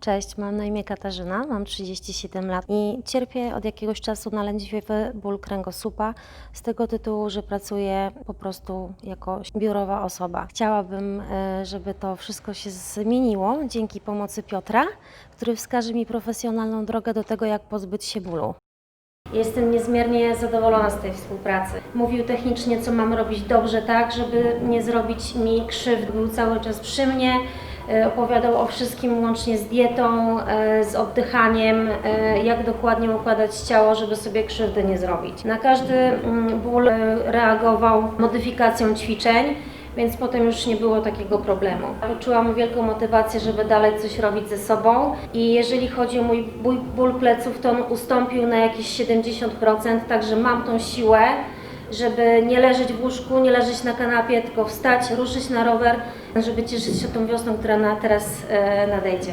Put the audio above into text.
Cześć, mam na imię Katarzyna, mam 37 lat i cierpię od jakiegoś czasu na lędźwiowy ból kręgosłupa z tego tytułu, że pracuję po prostu jako biurowa osoba. Chciałabym, e, żeby to wszystko się zmieniło dzięki pomocy Piotra, który wskaże mi profesjonalną drogę do tego, jak pozbyć się bólu. Jestem niezmiernie zadowolona z tej współpracy. Mówił technicznie, co mam robić dobrze, tak, żeby nie zrobić mi krzywd. Był cały czas przy mnie, opowiadał o wszystkim łącznie z dietą, e, z oddychaniem, e, jak dokładnie układać ciało, żeby sobie krzywdy nie zrobić. Na każdy mm, ból e, reagował modyfikacją ćwiczeń. Więc potem już nie było takiego problemu. Poczułam wielką motywację, żeby dalej coś robić ze sobą i jeżeli chodzi o mój ból pleców, to on ustąpił na jakieś 70%, także mam tą siłę, żeby nie leżeć w łóżku, nie leżeć na kanapie, tylko wstać, ruszyć na rower, żeby cieszyć się tą wiosną, która na teraz e, nadejdzie.